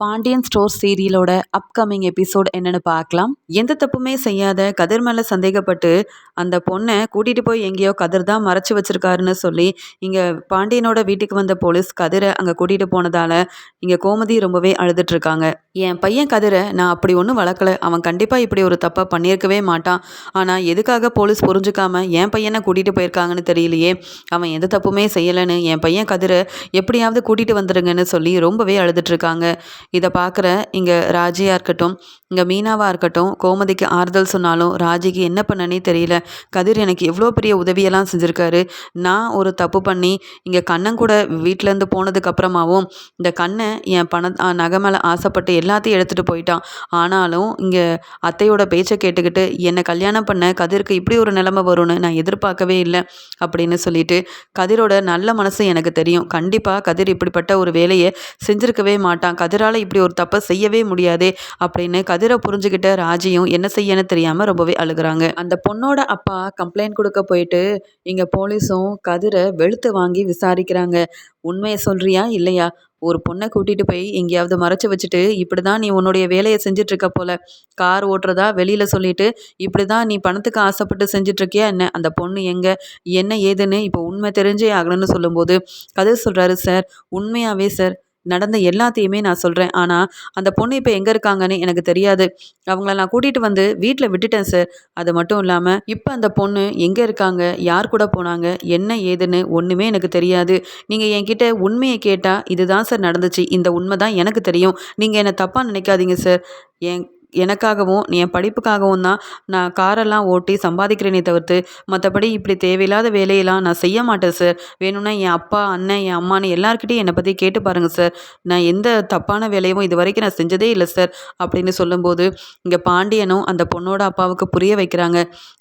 Pandian store சீரியலோட upcoming episode என்னன்னு பார்க்கலாம். எந்த தப்புமே செய்யாத கதிர் மேலே சந்தேகப்பட்டு அந்த பொண்ணை கூட்டிகிட்டு போய் எங்கேயோ கதிர் தான் மறைச்சி வச்சிருக்காருன்னு சொல்லி இங்கே பாண்டியனோட வீட்டுக்கு வந்த போலீஸ் கதிரை அங்கே கூட்டிகிட்டு போனதால் இங்கே கோமதி ரொம்பவே அழுதுட்டு இருக்காங்க. என் பையன் கதிரை நான் அப்படி ஒன்றும் வளர்க்கல. அவன் கண்டிப்பாக இப்படி ஒரு தப்பை பண்ணியிருக்கவே மாட்டான். ஆனால் எதுக்காக போலீஸ் புரிஞ்சுக்காம என் பையனை கூட்டிகிட்டு போயிருக்காங்கன்னு தெரியலையே. அவன் எந்த தப்புமே செய்யலைன்னு என் பையன் கதிரை எப்படியாவது கூட்டிகிட்டு வந்துடுங்கன்னு சொல்லி ரொம்பவே அழுதுட்டு இருக்காங்க. இதை பார்க்குற இங்கே ராஜியாக இருக்கட்டும் இங்கே மீனாவாக இருக்கட்டும் கோமதிக்கு ஆறுதல் சொன்னாலும் ராஜிக்கு என்ன பண்ணனே தெரியல. கதிர் எனக்கு எவ்வளோ பெரிய உதவியெல்லாம் செஞ்சுருக்காரு. நான் ஒரு தப்பு பண்ணி இங்கே கண்ணன் கூட வீட்டிலேருந்து போனதுக்கப்புறமாவும் இந்த கண்ணை என் பண நகை மேலே ஆசைப்பட்டு எல்லாத்தையும் எடுத்துகிட்டு போயிட்டான். ஆனாலும் இங்கே அத்தையோட பேச்சை கேட்டுக்கிட்டு என்னை கல்யாணம் பண்ண கதிருக்கு இப்படி ஒரு நிலைமை வரும்னு நான் எதிர்பார்க்கவே இல்லை அப்படின்னு சொல்லிட்டு கதிரோட நல்ல மனசு எனக்கு தெரியும். கண்டிப்பாக கதிர் இப்படிப்பட்ட ஒரு வேலையை செஞ்சுருக்கவே மாட்டான். கதிரால் இப்படி ஒரு தப்பை செய்யவே முடியாது அப்படின்னு கதிரை புரிஞ்சுக்கிட்ட ராஜியும் என்ன செய்யன்னு தெரியாமல் ரொம்பவே அழுகுறாங்க. அந்த பொண்ணோட அப்பா கம்ப்ளைண்ட் கொடுக்க போயிட்டு இங்கே போலீஸும் கதிரை வெளுத்து வாங்கி விசாரிக்கிறாங்க. உண்மையை சொல்றியா இல்லையா? ஒரு பொண்ணை கூட்டிகிட்டு போய் எங்கேயாவது மறைச்சி வச்சுட்டு இப்படி தான் நீ உன்னுடைய வேலையை செஞ்சிட்ருக்க போல. கார் ஓட்டுறதா வெளியில் சொல்லிட்டு இப்படி தான் நீ பணத்துக்கு ஆசைப்பட்டு செஞ்சிட்ருக்கியா என்ன? அந்த பொண்ணு எங்கே? என்ன ஏதுன்னு இப்போ உண்மை தெரிஞ்சே ஆகணும்னு சொல்லும்போது கதிர் சொல்கிறாரு சார் உண்மையாகவே சார் நடந்த எல்லாத்தையுமே நான் சொல்கிறேன் ஆனால் அந்த பொண்ணு இப்போ எங்கே இருக்காங்கன்னு எனக்கு தெரியாது. அவங்கள நான் கூட்டிகிட்டு வந்து வீட்டில் விட்டுட்டேன் சார் அது மட்டும் இல்லாமல் இப்போ அந்த பொண்ணு எங்கே இருக்காங்க? யார் கூட போனாங்க? என்ன ஏதுன்னு ஒன்றுமே எனக்கு தெரியாது. நீங்கள் என்கிட்ட உண்மையை கேட்டால் இதுதான் சார் நடந்துச்சு. இந்த உண்மை தான் எனக்கு தெரியும். நீங்கள் என்னை தப்பாக நினைக்காதீங்க சார் என் எனக்காகவும் என் படிப்புக்காகவும் தான் நான் காரெல்லாம் ஓட்டி சம்பாதிக்கிறேனே தவிர்த்து மற்றபடி இப்படி தேவையில்லாத வேலையெல்லாம் நான் செய்ய மாட்டேன் சார் வேணும்னா என் அப்பா அண்ணன் என் அம்மானு எல்லாருக்கிட்டையும் என்னை பற்றி கேட்டு பாருங்கள் சார் நான் எந்த தப்பான வேலையும் இது வரைக்கும் நான் செஞ்சதே இல்லை சார் அப்படின்னு சொல்லும்போது இங்கே பாண்டியனும் அந்த பொண்ணோட அப்பாவுக்கு புரிய வைக்கிறாங்க.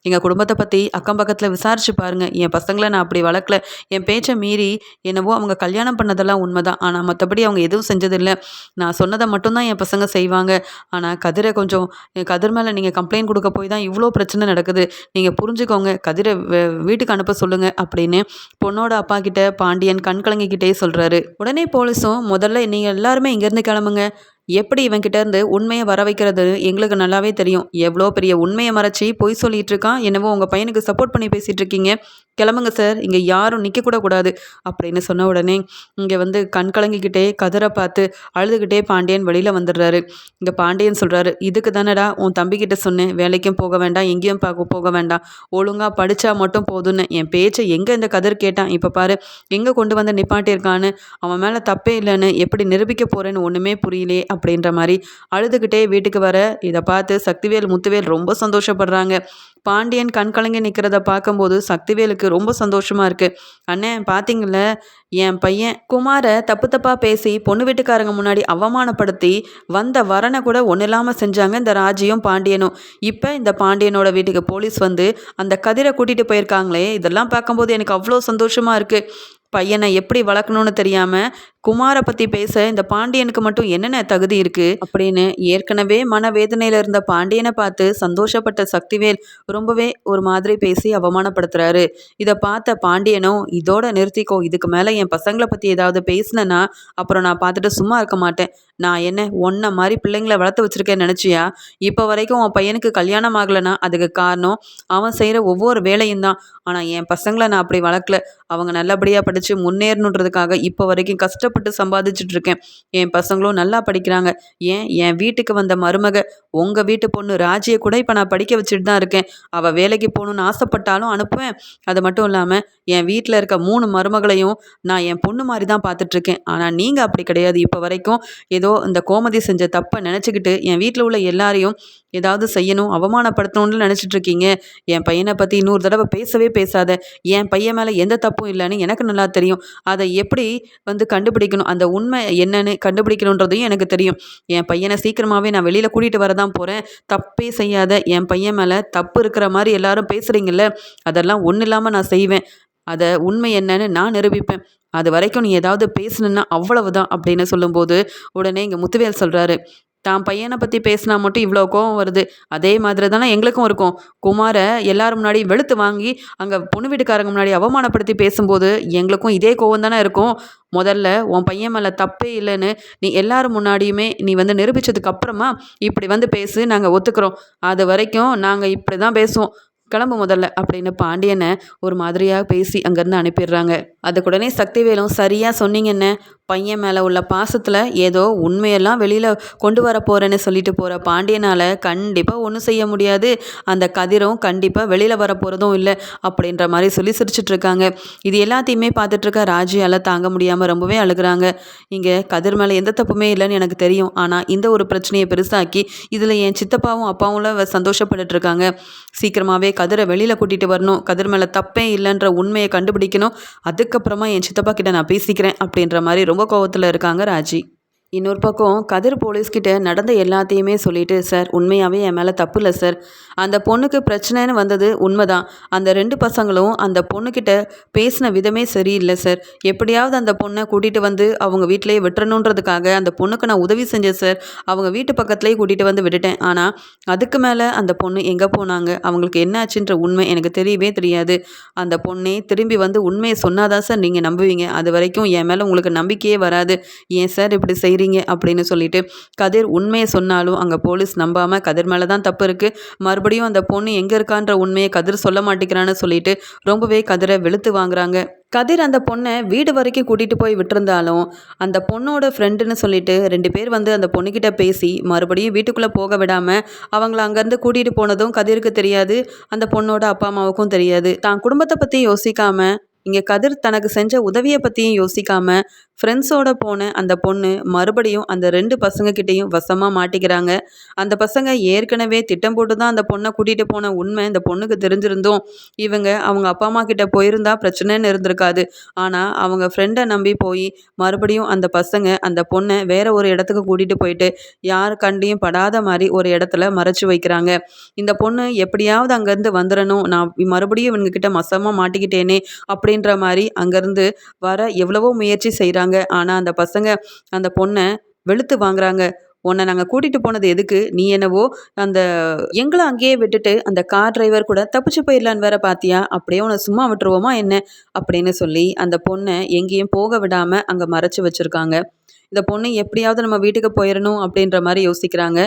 எங்கள் குடும்பத்தை பற்றி அக்கம் பக்கத்தில் விசாரிச்சு பாருங்கள் என் பசங்களை நான் அப்படி வளர்க்கல. என் பேச்சை மீறி என்னவோ அவங்க கல்யாணம் பண்ணதெல்லாம் உண்மை தான் ஆனால் மற்றபடி அவங்க எதுவும் செஞ்சதில்லை. நான் சொன்னதை மட்டும்தான் என் பசங்க செய்வாங்க. ஆனால் கதிரை கொஞ்சம் கதிர் மேலே நீங்கள் கம்ப்ளைண்ட் கொடுக்க போய் தான் இவ்வளோ பிரச்சனை நடக்குது. நீங்கள் புரிஞ்சுக்கோங்க. கதிரை வீட்டுக்கு அனுப்ப சொல்லுங்கள் அப்படின்னு பொண்ணோட அப்பா கிட்ட பாண்டியன் கண் கலங்கிக்கிட்டே சொல்கிறாரு உடனே போலீஸும் முதல்ல நீங்கள் எல்லாருமே இங்கேருந்து கிளம்புங்க. எப்படி இவன்கிட்ட இருந்து உண்மையை வர வைக்கிறது? எங்களுக்கு நல்லாவே தெரியும். எவ்வளோ பெரிய உண்மையை மறைச்சி பொய் சொல்லிட்டு இருக்கான். என்னவோ உங்கள் பையனுக்கு சப்போர்ட் பண்ணி பேசிகிட்டு இருக்கீங்க. கிளம்புங்க சார் இங்கே யாரும் நிற்கக்கூட கூடாது. அப்படின்னு சொன்ன உடனே இங்கே வந்து கண் கலங்கிக்கிட்டே கதிரை பார்த்து அழுதுகிட்டே பாண்டியன் வெளியில் வந்துடுறாரு. இங்கே பாண்டியன் சொல்கிறாரு இதுக்கு தானடா உன் தம்பிக்கிட்ட சொன்னேன். வேலைக்கும் போக வேண்டாம் எங்கேயும் பார்க்க போக வேண்டாம். ஒழுங்காக படித்தா மட்டும் போதும்னு என் பேச்சை எங்கே இந்த கதிர் கேட்டான்? இப்போ பாரு எங்கே கொண்டு வந்து நிப்பாட்டியிருக்கான்னு? அவன் மேலே தப்பே இல்லைன்னு எப்படி நிரூபிக்க போகிறேன்னு ஒன்றுமே புரியலையே. அப்படின்ற மாதிரி அழுதுகிட்டே வீட்டுக்கு வர இதை பார்த்து சக்திவேல் முத்துவேல் ரொம்ப சந்தோஷப்படுறாங்க. பாண்டியன் கண் கலங்கி நிற்கிறத பார்க்கும்போது சக்திவேலுக்கு ரொம்ப சந்தோஷமாக இருக்குது அண்ணே பார்த்தீங்கள என் பையன் குமாரை தப்பு தப்பாக பேசி பொண்ணு வீட்டுக்காரங்க முன்னாடி அவமானப்படுத்தி வந்த வரனை கூட ஒன்றும் இல்லாமல் செஞ்சாங்க இந்த ராஜியும் பாண்டியனும். இப்போ இந்த பாண்டியனோட வீட்டுக்கு போலீஸ் வந்து அந்த கதிரை கூட்டிகிட்டு போயிருக்காங்களே இதெல்லாம் பார்க்கும்போது எனக்கு அவ்வளோ சந்தோஷமாக இருக்குது பையனை எப்படி வளர்க்கணும்னு தெரியாமல் குமாரை பற்றி பேச இந்த பாண்டியனுக்கு மட்டும் என்னென்ன தகுதி இருக்குது அப்படின்னு ஏற்கனவே மனவேதனையில் இருந்த பாண்டியனை பார்த்து சந்தோஷப்பட்ட சக்திவேல் ரொம்பவே ஒரு மாதிரி பேசி அவமானப்படுத்துறாரு. இதை பார்த்த பாண்டியனும் இதோட நிறுத்திக்கோ இதுக்கு மேலே என் பசங்களை பற்றி ஏதாவது பேசினேன்னா அப்புறம் நான் பார்த்துட்டு சும்மா இருக்க மாட்டேன். நான் என்ன ஒன்றை மாதிரி பிள்ளைங்களை வளர்த்து வச்சுருக்கேன்னு நினச்சியா? இப்போ வரைக்கும் உன் பையனுக்கு கல்யாணம் ஆகலைன்னா அதுக்கு காரணம் அவன் செய்கிற ஒவ்வொரு வேலையும் தான். ஆனால் என் பசங்களை நான் அப்படி வளர்க்கல. அவங்க நல்லபடியாக படித்து முன்னேறணுன்றதுக்காக இப்போ வரைக்கும் கஷ்டப்பட்டு சம்பாதிச்சுட்டு இருக்கேன் என் பசங்களும் நல்லா படிக்கிறாங்க. ஏன்? என் வீட்டுக்கு வந்த மருமக உங்கள் வீட்டு பொண்ணு ராஜியை கூட இப்போ நான் படிக்க வச்சுட்டு தான் இருக்கேன். அவள் வேலைக்கு போகணுன்னு ஆசைப்பட்டாலும் அனுப்புவேன். அது மட்டும் இல்லாமல் என் வீட்டில் இருக்க மூணு மருமகளையும் நான் என் பொண்ணு மாதிரி தான் பார்த்துட்ருக்கேன். ஆனால் நீங்கள் அப்படி கிடையாது. இப்போ வரைக்கும் ஏதோ இந்த கோமதி செஞ்ச தப்பை நினச்சிக்கிட்டு என் வீட்டில் உள்ள எல்லாரையும் ஏதாவது செய்யணும் அவமானப்படுத்தணும்னு நினச்சிட்டு இருக்கீங்க என் பையனை பற்றி இன்னொரு தடவை பேசவே பேசாத. என் பையன் மேலே எந்த தப்பும் இல்லைன்னு எனக்கு நல்லா தெரியும். அதை எப்படி வந்து கண்டுபிடிக்கணும்? அந்த உண்மை என்னன்னு கண்டுபிடிக்கணுன்றதையும் எனக்கு தெரியும். என் பையனை சீக்கிரமாகவே நான் வெளியில் கூட்டிகிட்டு வர தான் போகிறேன் தப்பே செய்யாத. என் பையன் மேலே தப்பு இருக்கிற மாதிரி எல்லாரும் பேசுகிறீங்கள அதெல்லாம் ஒன்றும் இல்லாமல் நான் செய்வேன். அதை உண்மை என்னன்னு நான் நிரூபிப்பேன். அது வரைக்கும் நீ ஏதாவது பேசணுன்னா அவ்வளவு தான் அப்படின்னு சொல்லும்போது உடனே இங்கே முத்துவேல் சொல்கிறாரு தான் பையனை பற்றி பேசினா மட்டும் இவ்வளோ கோவம் வருது. அதே மாதிரி தானே எங்களுக்கும் இருக்கும். குமாரை எல்லாரும் முன்னாடி வெளுத்து வாங்கி அங்கே பொண்ணு வீட்டுக்காரங்க முன்னாடி அவமானப்படுத்தி பேசும்போது எங்களுக்கும் இதே கோவம் தானே இருக்கும். முதல்ல உன் பையன் மேலே தப்பே இல்லைன்னு நீ எல்லாரும் முன்னாடியுமே நீ வந்து நிரூபித்ததுக்கு அப்புறமா இப்படி வந்து பேசு நாங்கள் ஒத்துக்கிறோம். அது வரைக்கும் நாங்கள் இப்படி தான் பேசுவோம். கிளம்பு முதல்ல அப்படின்னு பாண்டியனை ஒரு மாதிரியாக பேசி அங்கேருந்து அனுப்பிடுறாங்க. அதுக்குடனே சக்திவேலும் சரியாக சொன்னீங்கன்னு பையன் மேலே உள்ள பாசத்தில் ஏதோ உண்மையெல்லாம் வெளியில் கொண்டு வர போகிறேன்னு சொல்லிட்டு போகிற பாண்டியனால் கண்டிப்பாக ஒன்றும் செய்ய முடியாது. அந்த கதிரும் கண்டிப்பாக வெளியில் வர போகிறதும் இல்லை அப்படின்ற மாதிரி சொல்லி சிரிச்சிட்ருக்காங்க இது எல்லாத்தையுமே பார்த்துட்ருக்க ராஜியால் தாங்க முடியாமல் ரொம்பவே அழுகிறாங்க. இங்கே கதிர் மேலே எந்த தப்புமே இல்லைன்னு எனக்கு தெரியும். ஆனால் இந்த ஒரு பிரச்சனையை பெருசாக்கி இதில் என் சித்தப்பாவும் அப்பாவும் சந்தோஷப்பட்டுட்ருக்காங்க சீக்கிரமாகவே கதிரை வெளியில் கூட்டிகிட்டு வரணும். கதிர் மேலே தப்பே இல்லைன்ற உண்மையை கண்டுபிடிக்கணும். அதுக்கப்புறமா என் சித்தப்பா கிட்ட நான் பேசிக்கிறேன் அப்படின்ற மாதிரி ரொம்ப கோவத்தில் இருக்காங்க ராஜி. இன்னொரு பக்கம் கதிர் போலீஸ்கிட்ட நடந்த எல்லாத்தையுமே சொல்லிட்டு சார் உண்மையாகவே என் மேலே தப்பு இல்லை சார். அந்த பொண்ணுக்கு பிரச்சனைன்னு வந்தது உண்மைதான். அந்த ரெண்டு பசங்களும் அந்த பொண்ணுக்கிட்ட பேசின விதமே சரியில்லை சார். எப்படியாவது அந்த பொண்ணை கூட்டிகிட்டு வந்து அவங்க வீட்டிலேயே விட்டுறணுன்றதுக்காக அந்த பொண்ணுக்கு நான் உதவி செஞ்சேன் சார். அவங்க வீட்டு பக்கத்துலேயே கூட்டிகிட்டு வந்து விட்டுட்டேன். ஆனால் அதுக்கு மேலே அந்த பொண்ணு எங்கே போனாங்க? அவங்களுக்கு என்ன ஆச்சுன்ற உண்மை எனக்கு தெரியவே தெரியாது. அந்த பொண்ணே திரும்பி வந்து உண்மையை சொன்னாதான் சார் நீங்கள் நம்புவீங்க. அது வரைக்கும் என் மேலே உங்களுக்கு நம்பிக்கையே வராது. ஏன் சார் இப்படி செய் செய்கிறீங்க அப்படின்னு சொல்லிட்டு கதிர் உண்மையை சொன்னாலும் அங்கே போலீஸ் நம்பாமல் கதிர் மேலே தான் தப்பு இருக்குது மறுபடியும் அந்த பொண்ணு எங்கே இருக்கான்ற உண்மையை கதிர் சொல்ல மாட்டேங்கிறான்னு சொல்லிட்டு ரொம்பவே கதிரை வெளுத்து வாங்குறாங்க. கதிர் அந்த பொண்ணை வீடு வரைக்கும் கூட்டிகிட்டு போய் விட்டுருந்தாலும் அந்த பொண்ணோட ஃப்ரெண்டுன்னு சொல்லிட்டு ரெண்டு பேர் வந்து அந்த பொண்ணுக்கிட்ட பேசி மறுபடியும் வீட்டுக்குள்ளே போக விடாமல் அவங்கள அங்கேருந்து கூட்டிகிட்டு போனதும் கதிருக்கு தெரியாது அந்த பொண்ணோட அப்பா அம்மாவுக்கும் தெரியாது. தான் குடும்பத்தை பற்றி யோசிக்காமல் இங்கே கதிர் தனக்கு செஞ்ச உதவியை பற்றியும் யோசிக்காம ஃப்ரெண்ட்ஸோட போன அந்த பொண்ணு மறுபடியும் அந்த ரெண்டு பசங்கக்கிட்டேயும் வசமாக மாட்டிக்கிறாங்க. அந்த பசங்க ஏற்கனவே திட்டம் போட்டு தான் அந்த பொண்ணை கூட்டிகிட்டு போன உண்மை இந்த பொண்ணுக்கு தெரிஞ்சிருந்தோம். இவங்க அவங்க அப்பா அம்மா கிட்ட போயிருந்தா பிரச்சனைன்னு இருந்திருக்காது. ஆனால் அவங்க ஃப்ரெண்டை நம்பி போய் மறுபடியும் அந்த பசங்க அந்த பொண்ணை வேற ஒரு இடத்துக்கு கூட்டிகிட்டு போயிட்டு யார் கண்டியும் படாத மாதிரி ஒரு இடத்துல மறைச்சு வைக்கிறாங்க. இந்த பொண்ணு எப்படியாவது அங்கேருந்து வந்துடணும் நான் மறுபடியும் இவங்க கிட்ட மசமாக மாட்டிக்கிட்டேனே அப்படின்ற மாதிரி அங்கேருந்து வர எவ்வளவோ முயற்சி செய்கிறாங்க ஆனால் அந்த பசங்க அந்த பொண்ணை வெளுத்து வாங்குறாங்க. உன்னை நாங்கள் கூட்டிகிட்டு போனது எதுக்கு? நீ என்னவோ அந்த எங்களை அங்கேயே விட்டுட்டு அந்த கார் டிரைவர் கூட தப்பிச்சு போயிடலான்னு வேற பார்த்தியா அப்படியே உன்னை சும்மா விட்டுருவோமா என்ன? அப்படின்னு சொல்லி அந்த பொண்ணை எங்கேயும் போக விடாமல் அங்கே மறைச்சி வச்சுருக்காங்க. இந்த பொண்ணு எப்படியாவது நம்ம வீட்டுக்கு போயிடணும் அப்படின்ற மாதிரி யோசிக்கிறாங்க.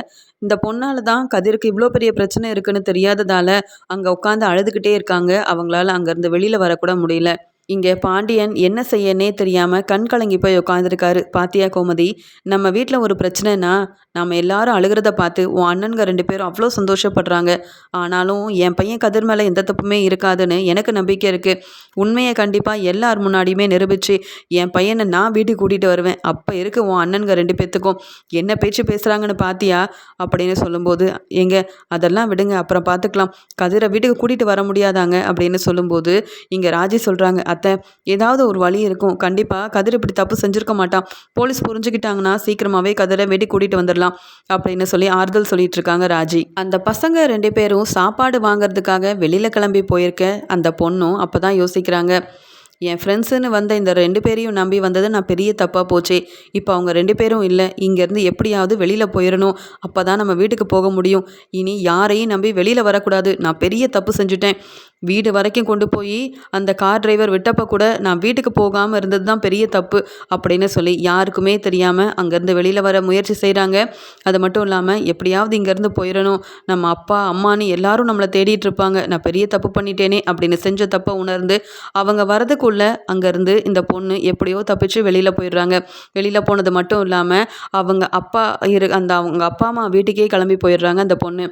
இந்த பொண்ணால் தான் கதிருக்கு இவ்வளோ பெரிய பிரச்சனை இருக்குன்னு தெரியாததால் அங்கே உட்காந்து அழுதுகிட்டே இருக்காங்க. அவங்களால அங்கேருந்து வெளியில் வரக்கூட முடியல. இங்கே பாண்டியன் என்ன செய்யனே தெரியாமல் கண் கலங்கி போய் உட்காந்துருக்காரு பாத்தியா கோமதி நம்ம வீட்டில் ஒரு பிரச்சனைனா நம்ம எல்லாரும் அழுகிறத பார்த்து உன் அண்ணனுங்க ரெண்டு பேரும் அவ்வளோ சந்தோஷப்படுறாங்க. ஆனாலும் என் பையன் கதிர் மேலே எந்த தப்புமே இருக்காதுன்னு எனக்கு நம்பிக்கை இருக்குது உண்மையை கண்டிப்பாக எல்லார் முன்னாடியுமே நிரூபித்து என் பையனை நான் வீட்டுக்கு கூட்டிகிட்டு வருவேன். அப்போ இருக்கு உன் அண்ணனுங்க ரெண்டு பேர்த்துக்கும் என்ன பேச்சு பேசுகிறாங்கன்னு பார்த்தியா அப்படின்னு சொல்லும்போது எங்க அதெல்லாம் விடுங்க அப்புறம் பார்த்துக்கலாம் கதிரை வீட்டுக்கு கூட்டிகிட்டு வர முடியாதாங்க? அப்படின்னு சொல்லும்போது இங்கே ராஜி சொல்கிறாங்க அத்தை ஏதாவது ஒரு வழி இருக்கும். கண்டிப்பாக கதிர் இப்படி தப்பு செஞ்சுருக்க மாட்டான். போலீஸ் புரிஞ்சுக்கிட்டாங்கன்னா சீக்கிரமாகவே கதிரை வெடி கூட்டிகிட்டு வந்துடலாம் அப்படின்னு சொல்லி ஆறுதல் சொல்லிட்டு இருக்காங்க ராஜி. அந்த பசங்க ரெண்டு பேரும் சாப்பாடு வாங்குறதுக்காக வெளியில் கிளம்பி போயிருக்க அந்த பொண்ணும் அப்போ தான் யோசிக்கிறாங்க. என் ஃப்ரெண்ட்ஸுன்னு வந்த இந்த ரெண்டு பேரையும் நம்பி வந்தது நான் பெரிய தப்பாக போச்சே. இப்போ அவங்க ரெண்டு பேரும் இல்லை. இங்கேருந்து எப்படியாவது வெளியில் போயிடணும் அப்போ தான் நம்ம வீட்டுக்கு போக முடியும். இனி யாரையும் நம்பி வெளியில் வரக்கூடாது. நான் பெரிய தப்பு செஞ்சுட்டேன். வீடு வரைக்கும் கொண்டு போய் அந்த கார் டிரைவர் விட்டப்போ கூட நான் வீட்டுக்கு போகாமல் இருந்தது தான் பெரிய தப்பு அப்படின்னு சொல்லி யாருக்குமே தெரியாமல் அங்கேருந்து வெளியில் வர முயற்சி செய்கிறாங்க அது மட்டும் இல்லாமல் எப்படியாவது இங்கேருந்து போயிடணும் நம்ம அப்பா அம்மானு எல்லாரும் நம்மளை தேடிட்டு இருப்பாங்க. நான் பெரிய தப்பு பண்ணிட்டேனே அப்படின்னு செஞ்ச தப்பை உணர்ந்து அவங்க வரதுக்குள்ளே அங்கேருந்து இந்த பொண்ணு எப்படியோ தப்பிச்சு வெளியில் போயிடுறாங்க. வெளியில் போனது மட்டும் இல்லாமல் அவங்க அப்பா இரு அந்த அவங்க அப்பா அம்மா வீட்டுக்கே கிளம்பி போயிடுறாங்க அந்த பொண்ணு.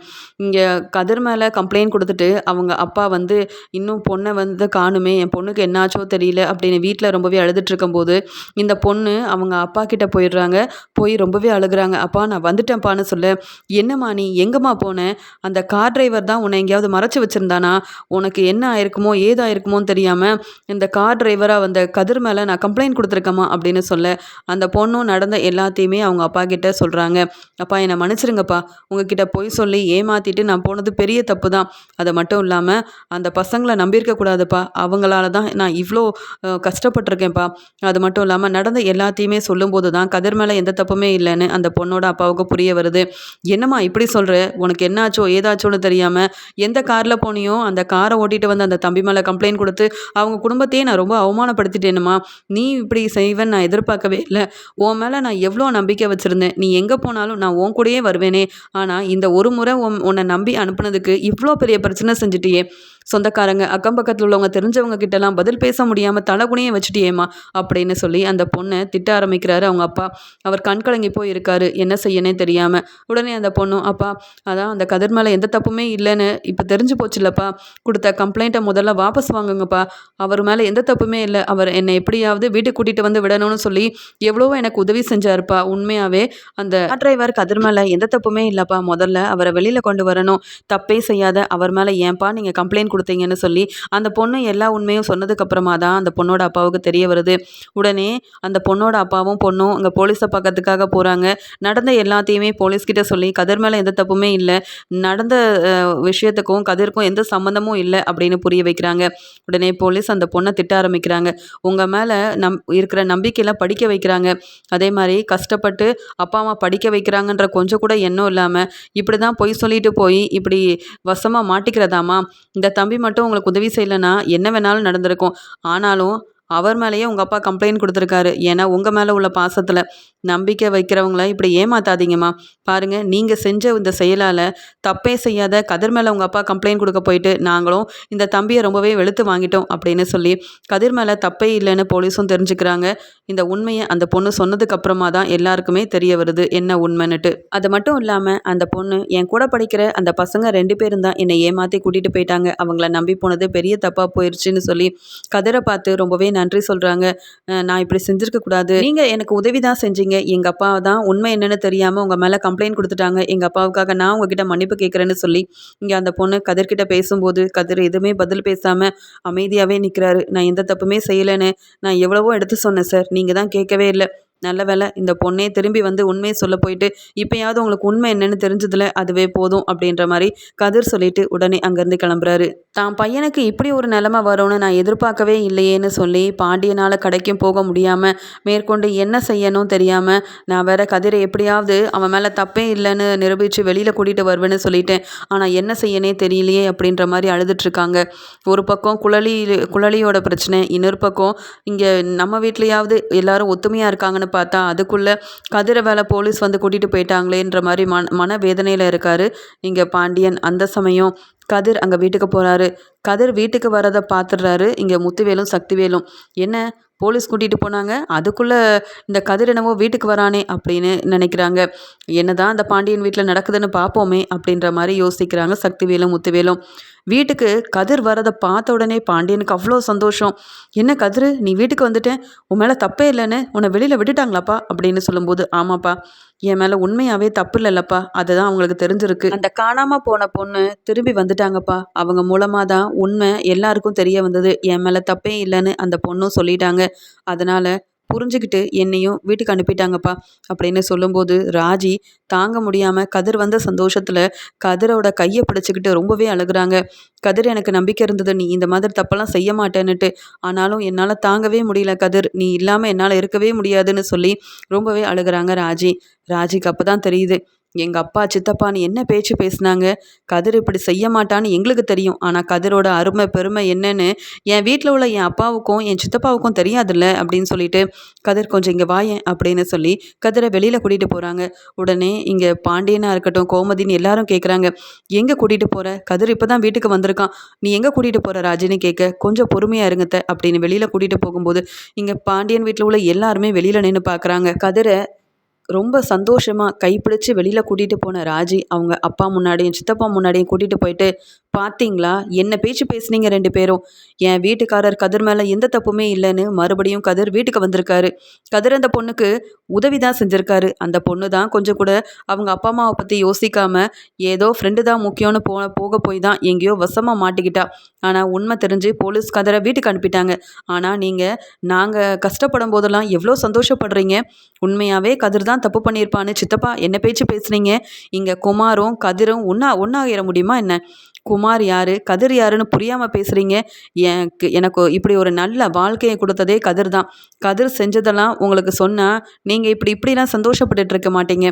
இங்கே கதிர் மேலே கம்ப்ளைண்ட் கொடுத்துட்டு அவங்க அப்பா வந்து இன்னும் பொண்ணை வந்து காணுமே என் பொண்ணுக்கு என்னாச்சோ தெரியல அப்படின்னு வீட்டில் ரொம்பவே அழுதுட்டு இந்த பொண்ணு அவங்க அப்பா கிட்ட போயிடுறாங்க. போய் ரொம்பவே அழுகுறாங்க. அப்பா நான் வந்துட்டேன்ப்பான்னு சொல்ல. என்னம்மா நீ எங்கம்மா போனேன் அந்த கார் டிரைவர் தான் உன்னை எங்கேயாவது மறைச்சி வச்சுருந்தானா? உனக்கு என்ன ஆயிருக்குமோ ஏதாயிருக்குமோன்னு தெரியாமல் இந்த கார் டிரைவராக வந்த கதிர் மேலே நான் கம்ப்ளைண்ட் கொடுத்துருக்கேம்மா அப்படின்னு சொல்ல அந்த பொண்ணும் நடந்த எல்லாத்தையுமே அவங்க அப்பா கிட்ட சொல்கிறாங்க அப்பா என்னை மன்னிச்சிருங்கப்பா. உங்ககிட்ட போய் சொல்லி ஏமாற்றிட்டு நான் போனது பெரிய தப்பு தான் அதை மட்டும் இல்லாமல் அந்த பசங்களை நம்பியிருக்க கூடாதுப்பா. அவங்களால தான் நான் இவ்வளோ கஷ்டப்பட்டிருக்கேன்ப்பா. அது மட்டும் இல்லாமல் நடந்த எல்லாத்தையுமே சொல்லும்போது தான் கதிர் மேலே எந்த தப்புமே இல்லைன்னு அந்த பொண்ணோட அப்பாவுக்கு புரிய வருது. என்னம்மா இப்படி சொல்கிற உனக்கு என்னாச்சோ ஏதாச்சோன்னு தெரியாமல் எந்த காரில் போனியோ அந்த காரை ஓட்டிகிட்டு வந்து அந்த தம்பி மேலே கம்ப்ளைண்ட் கொடுத்து அவங்க குடும்பத்தையே நான் ரொம்ப அவமானப்படுத்திட்டேனுமா. நீ இப்படி செய்வேன்னு நான் எதிர்பார்க்கவே இல்லை. உன் மேலே நான் எவ்வளோ நம்பிக்கை வச்சுருந்தேன். நீ எங்கே போனாலும் நான் உன் கூடயே வருவேனே. ஆனால் இந்த ஒரு முறை உன் உன்னை நம்பி அனுப்புனதுக்கு இவ்வளோ பெரிய பிரச்சனை செஞ்சுட்டியே. சொந்தக்காரங்க அக்கம் பக்கத்தில் உள்ளவங்க தெரிஞ்சவங்க கிட்டலாம் பதில் பேச முடியாமல் தலைகுனியே வச்சுட்டியேம்மா அப்படின்னு சொல்லி அந்த பொண்ணை திட்ட ஆரம்பிக்கிறாரு அவங்க அப்பா. அவர் கண்கலங்கி போய் இருக்காரு என்ன செய்யனே தெரியாமல் உடனே அந்த பொண்ணும் அப்பா அதான் அந்த கதிர் மேலே எந்த தப்புமே இல்லைன்னு இப்போ தெரிஞ்சு போச்சுல்லப்பா. கொடுத்த கம்ப்ளைண்ட்டை முதல்ல வாபஸ் வாங்குங்கப்பா. அவர் மேலே எந்த தப்புமே இல்லை. அவர் என்னை எப்படியாவது வீட்டுக்கு கூட்டிகிட்டு வந்து விடணும்னு சொல்லி எவ்வளவோ எனக்கு உதவி செஞ்சாருப்பா. உண்மையாகவே அந்த டிரைவர் கதிர் மேலே எந்த தப்புமே இல்லைப்பா. முதல்ல அவரை வெளியில் கொண்டு வரணும். தப்பே செய்யாத. அவர் மேலே ஏன்பா நீங்கள் கம்ப்ளைண்ட் கொடுத்தீங்கன்னு சொல்லி அந்த பொண்ணு எல்லா உண்மையும் சொன்னதுக்கப்புறமா தான் அந்த பொண்ணோட அப்பாவுக்கு தெரிய வருது. உடனே அந்த பொண்ணோட அப்பாவும் பொண்ணும் அங்கே போலீஸை பார்க்கறதுக்காக போகிறாங்க நடந்த எல்லாத்தையுமே போலீஸ்கிட்ட சொல்லி கதிர் மேலே எந்த தப்புமே இல்லை. நடந்த விஷயத்துக்கும் கதிர்க்கும் எந்த சம்மந்தமும் இல்லை அப்படின்னு புரிய வைக்கிறாங்க. உடனே போலீஸ் அந்த பொண்ணை திட்ட ஆரம்பிக்கிறாங்க. உங்கள் மேலே நம் இருக்கிற நம்பிக்கையெல்லாம் படிக்க வைக்கிறாங்க. அதே மாதிரி கஷ்டப்பட்டு அப்பா அம்மா படிக்க வைக்கிறாங்கன்ற கொஞ்சம் கூட எண்ணம் இல்லாமல் இப்படி தான் பொய் சொல்லிட்டு போய் இப்படி வசமாக மாட்டிக்கிறதாமா? இந்த தம்பி மட்டும் உங்களுக்கு உதவி செய்யலைன்னா என்ன வேணாலும் நடந்திருக்கும். ஆனாலும் அவர் மேலேயே உங்கள் அப்பா கம்ப்ளைண்ட் கொடுத்துருக்காரு. ஏன்னா உங்கள் மேலே உள்ள பாசத்தில் நம்பிக்கை வைக்கிறவங்கள இப்படி ஏமாத்தாதீங்கம்மா. பாருங்கள் நீங்கள் செஞ்ச இந்த செயலால் தப்பே செய்யாத கதிர் மேலே உங்கள் அப்பா கம்ப்ளைண்ட் கொடுக்க போயிட்டு நாங்களும் இந்த தம்பியை ரொம்பவே வெளுத்து வாங்கிட்டோம் அப்படின்னு சொல்லி கதிர் மேலே தப்பே இல்லைன்னு போலீஸும் தெரிஞ்சுக்கிறாங்க. இந்த உண்மையை அந்த பொண்ணு சொன்னதுக்கப்புறமா தான் எல்லாருக்குமே தெரிய வருது என்ன உண்மைன்னுட்டு. அது மட்டும் இல்லாமல் அந்த பொண்ணு என் கூட படிக்கிற அந்த பசங்க ரெண்டு பேரும் தான் என்னை ஏமாற்றி கூட்டிகிட்டு போயிட்டாங்க. அவங்கள நம்பி போனது பெரிய தப்பாக போயிடுச்சுன்னு சொல்லி கதிரை பார்த்து ரொம்பவே நன்றி சொல்கிறாங்க நான் இப்படி செஞ்சிருக்க கூடாது. நீங்கள் எனக்கு உதவி தான் செஞ்சீங்க. எங்கள் அப்பா தான் உண்மை என்னென்னு தெரியாமல் உங்கள் மேலே கம்ப்ளைண்ட் கொடுத்துட்டாங்க. எங்கள் அப்பாவுக்காக நான் உங்ககிட்ட மன்னிப்பு கேட்குறேன்னு சொல்லி இங்கே அந்த பொண்ணு கதிர்கிட்ட பேசும்போது கதிர் எதுவுமே பதில் பேசாமல் அமைதியாகவே நிற்கிறாரு நான் எந்த தப்புமே செய்யலைன்னு நான் எவ்வளவோ எடுத்து சொன்னேன் சார். நீங்கள் தான் கேட்கவே இல்லை. நல்ல வேலை இந்த பொண்ணே திரும்பி வந்து உண்மையை சொல்ல போயிட்டு இப்போயாவது உங்களுக்கு உண்மை என்னன்னு தெரிஞ்சதுல அதுவே போதும் அப்படின்ற மாதிரி கதிர் சொல்லிட்டு உடனே அங்கேருந்து கிளம்புறாரு. தான் பையனுக்கு இப்படி ஒரு நிலமை வரும்னு நான் எதிர்பார்க்கவே இல்லையேன்னு சொல்லி பாண்டியனால் கடைக்கும் போக முடியாமல் மேற்கொண்டு என்ன செய்யணும் தெரியாமல் நான் வேற கதிரை எப்படியாவது அவன் மேலே தப்பே இல்லைன்னு நிரூபித்து வெளியில் கூட்டிகிட்டு வருவேன்னு சொல்லிட்டேன் ஆனால் என்ன செய்யனே தெரியலையே அப்படின்ற மாதிரி அழுதுட்ருக்காங்க ஒரு பக்கம் குழலி குழலியோட பிரச்சனை இன்னொரு பக்கம் இங்கே நம்ம வீட்லேயாவது எல்லாரும் ஒத்துமையாக இருக்காங்கன்னு பார்த்தா அதுக்குள்ளே கதிரை வேலை போலீஸ் வந்து கூட்டிகிட்டு போயிட்டாங்களேன்ற மாதிரி மன மன வேதனையில் இருக்கார். இங்கே பாண்டியன் அந்த சமயம் கதிர் அங்கே வீட்டுக்கு போகிறாரு கதிர் வீட்டுக்கு வரதை பார்த்துடுறாரு இங்கே முத்துவேலும் சக்திவேலும். என்ன போலீஸ் கூட்டிகிட்டு போனாங்க? அதுக்குள்ளே இந்த கதிர் என்னவோ வீட்டுக்கு வரானே அப்படின்னு நினைக்கிறாங்க. என்ன தான் அந்த பாண்டியன் வீட்டில் நடக்குதுன்னு பார்ப்போமே அப்படின்ற மாதிரி யோசிக்கிறாங்க சக்திவேலும் முத்துவேலும். வீட்டுக்கு கதிர் வரதை பார்த்த உடனே பாண்டியனுக்கு அவ்வளோ சந்தோஷம். என்ன கதிர்? நீ வீட்டுக்கு வந்துட்டேன். உன் மேலே தப்பே இல்லைன்னு உன்னை வெளியில் விட்டுட்டாங்களாப்பா? அப்படின்னு சொல்லும்போது ஆமாப்பா. என் மேலே உண்மையாகவே தப்பு இல்லைல்லப்பா. அதுதான் அவங்களுக்கு தெரிஞ்சிருக்கு. அந்த காணாமல் போன பொண்ணு திரும்பி வந்துட்டாங்கப்பா. அவங்க மூலமாக தான் உண்மை எல்லாருக்கும் தெரிய வந்தது. என் மேலே தப்பே இல்லைன்னு அந்த பொண்ணும் சொல்லிட்டாங்க. அதனால் புரிஞ்சுக்கிட்டு என்னையும் வீட்டுக்கு அனுப்பிட்டாங்கப்பா அப்படின்னு சொல்லும்போது ராஜி தாங்க முடியாமல் கதிர் வந்த சந்தோஷத்தில் கதிரோட கையை பிடிச்சிக்கிட்டு ரொம்பவே அழுகுறாங்க. கதிர் எனக்கு நம்பிக்கை இருந்தது. நீ இந்த மாதிரி தப்பெல்லாம் செய்ய மாட்டேன்னுட்டு. ஆனாலும் என்னால் தாங்கவே முடியல கதிர். நீ இல்லாமல் என்னால் இருக்கவே முடியாதுன்னு சொல்லி ரொம்பவே அழுகுறாங்க ராஜி. ராஜிக்கு அப்போ தான் தெரியுது. எங்கள் அப்பா சித்தப்பான்னு என்ன பேச்சு பேசுனாங்க? கதிர் இப்படி செய்ய மாட்டான்னு எங்களுக்கு தெரியும். ஆனால் கதிரோட அருமை பெருமை என்னன்னு என் வீட்டில் உள்ள என் அப்பாவுக்கும் என் சித்தப்பாவுக்கும் தெரியாதுல்ல அப்படின்னு சொல்லிட்டு கதிர் கொஞ்சம் இங்கே வாயேன் அப்படின்னு சொல்லி கதிரை வெளியில் கூட்டிகிட்டு போகிறாங்க உடனே இங்கே பாண்டியனாக இருக்கட்டும் கோமதின்னு எல்லாரும் கேட்குறாங்க எங்கே கூட்டிகிட்டு போகிற கதிர் இப்போ தான் வீட்டுக்கு வந்திருக்கான். நீ எங்கே கூட்டிகிட்டு போகிற ராஜின்னு கேட்க கொஞ்சம் பொறுமையாக இருங்கத்த அப்படின்னு வெளியில் கூட்டிகிட்டு போகும்போது இங்கே பாண்டியன் வீட்டில் உள்ள எல்லாருமே வெளியில் நின்று பார்க்குறாங்க கதிரை ரொம்ப சந்தோஷமாக கைப்பிடிச்சு வெளியில் கூட்டிகிட்டு போன ராஜி அவங்க அப்பா முன்னாடியும் சித்தப்பா முன்னாடியும் கூட்டிகிட்டு போயிட்டு பார்த்தீங்களா என்ன பேச்சு பேசுனீங்க ரெண்டு பேரும்? என் வீட்டுக்காரர் கதிர் மேலே எந்த தப்புமே இல்லைன்னு மறுபடியும் கதிர் வீட்டுக்கு வந்திருக்காரு. கதிர் அந்த பொண்ணுக்கு உதவி தான் செஞ்சுருக்காரு. அந்த பொண்ணு தான் கொஞ்சம் கூட அவங்க அப்பா அம்மாவை பற்றி யோசிக்காம ஏதோ ஃப்ரெண்டு தான் முக்கியம்னு போ போக போய் தான் எங்கேயோ வசமாக மாட்டிக்கிட்டா. ஆனால் உண்மை தெரிஞ்சு போலீஸ் கதிரை வீட்டுக்கு அனுப்பிட்டாங்க. ஆனால் நீங்கள் நாங்கள் கஷ்டப்படும் போதெல்லாம் எவ்வளோ சந்தோஷப்படுறீங்க? உண்மையாகவே கதிர் தான் தப்பு பண்ணியிருப்பான்னு சித்தப்பா என்ன பேச்சு பேசுனீங்க? இங்கே குமாரும் கதிரும் ஒன்றா ஒன்றாகிட முடியுமா என்ன? குமார் யார்? கதிர் யாருன்னு புரியாமல் பேசுகிறீங்க எனக்கு எனக்கு இப்படி ஒரு நல்ல வாழ்க்கையை கொடுத்ததே கதிர் தான். கதிர் செஞ்சதெல்லாம் உங்களுக்கு சொன்னால் நீங்கள் இப்படி இப்படிலாம் சந்தோஷப்பட்டுட்டு இருக்க மாட்டீங்க.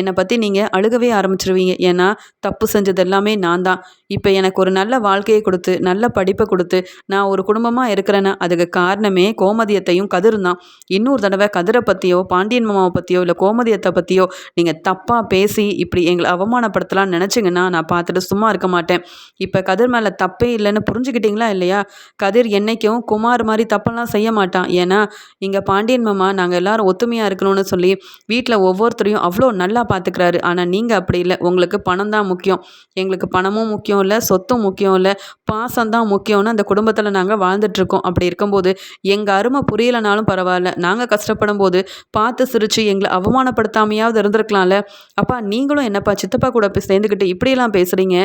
என்னை பற்றி நீங்கள் அழுகவே ஆரம்பிச்சிருவீங்க. ஏன்னா தப்பு செஞ்சது எல்லாமே நான் தான். இப்போ எனக்கு ஒரு நல்ல வாழ்க்கையை கொடுத்து நல்ல படிப்பை கொடுத்து நான் ஒரு குடும்பமாக இருக்கிறேன்னா அதுக்கு காரணமே கோமதியத்தையும் கதிர் தான். இன்னொரு தடவை கதிரை பற்றியோ பாண்டியன் மாமாவை பற்றியோ இல்லை கோமதியத்தை பற்றியோ நீங்கள் தப்பாக பேசி இப்படி எங்களை அவமானப்படுத்தலாம்னு நினச்சிங்கன்னா நான் பார்த்துட்டு சும்மா இருக்க மாட்டேன். இப்போ கதிர் மேலே தப்பே இல்லைன்னு புரிஞ்சுக்கிட்டீங்களா இல்லையா? கதிர் என்னைக்கும் குமார் மாதிரி தப்பெல்லாம் செய்ய மாட்டான். ஏன்னா இங்கே பாண்டியன் மாமா நாங்கள் எல்லாரும் ஒத்துமையாக இருக்கணும்னு சொல்லி வீட்டில் ஒவ்வொருத்தரையும் அவ்வளோ நல்லா பார்த்துக்கிறாரு ஆனால் நீங்கள் அப்படி இல்லை. உங்களுக்கு பணம் தான் முக்கியம். எங்களுக்கு பணமும் முக்கியம் இல்லை சொத்தும் முக்கியம் இல்லை பாசம் தான் முக்கியம்னு அந்த குடும்பத்தில் நாங்கள் வாழ்ந்துட்டுருக்கோம். அப்படி இருக்கும்போது எங்கள் அருமை புரியலைனாலும் பரவாயில்ல. நாங்கள் கஷ்டப்படும் போது பார்த்து சிரித்து எங்களை அவமானப்படுத்தாமையாவது இருந்திருக்கலாம்ல. அப்பா நீங்களும் என்னப்பா சித்தப்பா கூட போய் சேர்ந்துக்கிட்டு இப்படியெல்லாம் பேசுகிறீங்க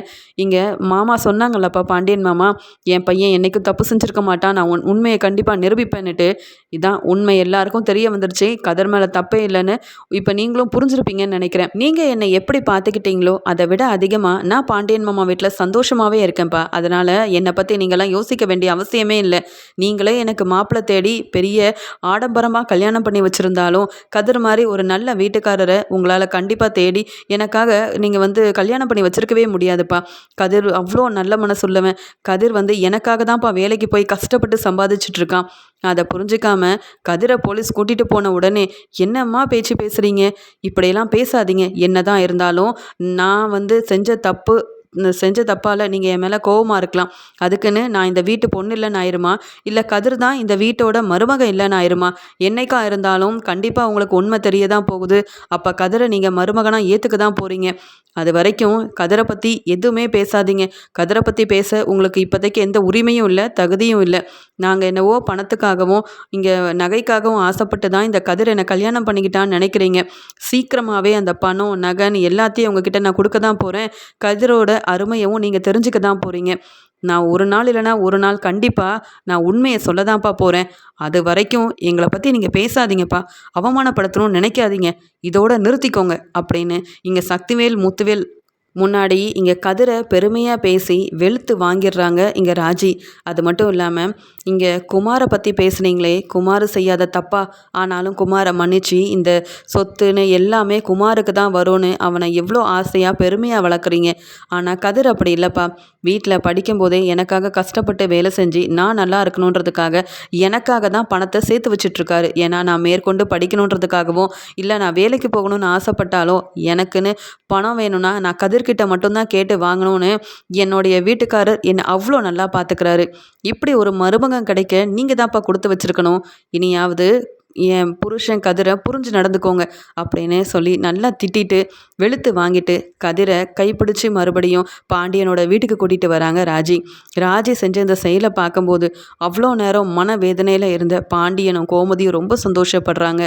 இங்கே மாமா சொன்னாங்கல்லப்பா பாண்டியன் மாமா என் பையன் என்றைக்கும் தப்பு செஞ்சுருக்க மாட்டான் நான் உன் உண்மையை கண்டிப்பாக நிரூபிப்பேன்னுட்டு. இதான் உண்மை எல்லாருக்கும் தெரிய வந்துருச்சு. கதர் மேலே தப்பே இல்லைன்னு இப்போ நீங்களும் புரிஞ்சிருப்பீங்கன்னு நினைக்கிறேன். நீங்கள் என்னை எப்படி பார்த்துக்கிட்டீங்களோ அதை விட அதிகமாக நான் பாண்டியன் மாமா வீட்டில் சந்தோஷமாகவே இருக்கேன்ப்பா. அதனால் என்னை பற்றி நீங்களாம் யோசிக்க வேண்டிய அவசியமே இல்லை. நீங்களே எனக்கு மாப்பிள்ளை தேடி பெரிய ஆடம்பரமாக கல்யாணம் பண்ணி வச்சுருந்தாலும் கதிர் மாதிரி ஒரு நல்ல வீட்டுக்காரரை உங்களால் கண்டிப்பாக தேடி எனக்காக நீங்கள் வந்து கல்யாணம் பண்ணி வச்சுருக்கவே முடியாதுப்பா. கதிர் அவ்வளோ நல்ல மனசுள்ளவன் கதிர் வந்து எனக்காக தான்ப்பா வேலைக்கு போய் கஷ்டப்பட்டு சம்பாதிச்சுட்டு இருக்கான். அதை புரிஞ்சுக்காம கதிரை போலீஸ் கூட்டிகிட்டு போன உடனே என்னம்மா பேச்சு பேசுகிறீங்க இப்படியெல்லாம் பேசாதீங்க. என்ன தான் இருந்தாலும் நான் வந்து செஞ்ச தப்பு செஞ்ச தப்பால் நீங்கள் என் மேலே கோவமாக இருக்கலாம். அதுக்குன்னு நான் இந்த வீட்டு பொண்ணு இல்லைன்னு ஆயிருமா? இல்லை கதிர் தான் இந்த வீட்டோட மருமக இல்லைன்னு ஆயிருமா? என்னைக்கா இருந்தாலும் கண்டிப்பாக உங்களுக்கு உண்மை தெரிய தான் போகுது. அப்போ கதிரை நீங்கள் மருமகனாக ஏற்றுக்க தான் போகிறீங்க அது வரைக்கும் கதிரை பற்றி எதுவுமே பேசாதீங்க. கதிரை பற்றி பேச உங்களுக்கு இப்போதைக்கு எந்த உரிமையும் இல்லை தகுதியும் இல்லை. நாங்கள் என்னவோ பணத்துக்காகவும் இங்கே நகைக்காகவும் ஆசைப்பட்டு தான் இந்த கதிர் என்னை கல்யாணம் பண்ணிக்கிட்டான்னு நினைக்கிறீங்க. சீக்கிரமாகவே அந்த பணம் நகைன்னு எல்லாத்தையும் உங்ககிட்ட நான் கொடுக்க தான் போகிறேன் கதிரோட அருமையவும் நீங்கள் தெரிஞ்சுக்க தான் போகிறீங்க நான் ஒரு நாள் இல்லைனா ஒரு நாள் கண்டிப்பாக நான் உண்மையை சொல்ல தான்ப்பா போகிறேன் அது வரைக்கும் எங்களை பற்றி நீங்கள் பேசாதீங்கப்பா. அவமானப்படுத்தணும்னு நினைக்காதீங்க. இதோட நிறுத்திக்கோங்க அப்படின்னு இங்கே சக்திவேல் முத்துவேல் முன்னாடி இங்கே கதிரை பெருமையாக பேசி வெளுத்து வாங்கிடுறாங்க இங்கே ராஜி. அது மட்டும் இல்லாமல் இங்கே குமாரை பற்றி பேசுனீங்களே குமார் செய்யாத தப்பா? ஆனாலும் குமாரை மன்னிச்சு இந்த சொத்துன்னு எல்லாமே குமாருக்கு தான் வரும்னு அவனை எவ்வளோ ஆசையாக பெருமையாக வளர்க்குறீங்க. ஆனால் கதிர் அப்படி இல்லைப்பா. வீட்டில் படிக்கும்போதே எனக்காக கஷ்டப்பட்டு வேலை செஞ்சு நான் நல்லா இருக்கணுன்றதுக்காக எனக்காக தான் பணத்தை சேர்த்து வச்சிட்ருக்காரு. ஏன்னா நான் மேற்கொண்டு படிக்கணுன்றதுக்காகவும் இல்லை நான் வேலைக்கு போகணும்னு ஆசைப்பட்டாலும் எனக்குன்னு பணம் வேணும்னா நான் கதிர் இவர்கிட்ட மட்டும்தான் கேட்டு வாங்கணும்னு என்னுடைய வீட்டுக்காரர் என்னை அவ்வளோ நல்லா பார்த்துக்கிறாரு. இப்படி ஒரு மருமகம் கிடைக்க நீங்கள் தான்ப்பா கொடுத்து வச்சுருக்கணும். இனியாவது என் புருஷன் கதிரை புரிஞ்சு நடந்துக்கோங்க அப்படின்னு சொல்லி நல்லா திட்டிட்டு வெளுத்து வாங்கிட்டு கதிரை கைப்பிடிச்சு மறுபடியும் பாண்டியனோட வீட்டுக்கு கூட்டிகிட்டு வராங்க ராஜி. ராஜி செஞ்ச இந்த செயலை பார்க்கும்போது அவ்வளோ நேரம் மன வேதனையில் இருந்த பாண்டியனும் கோமதியும் ரொம்ப சந்தோஷப்படுறாங்க.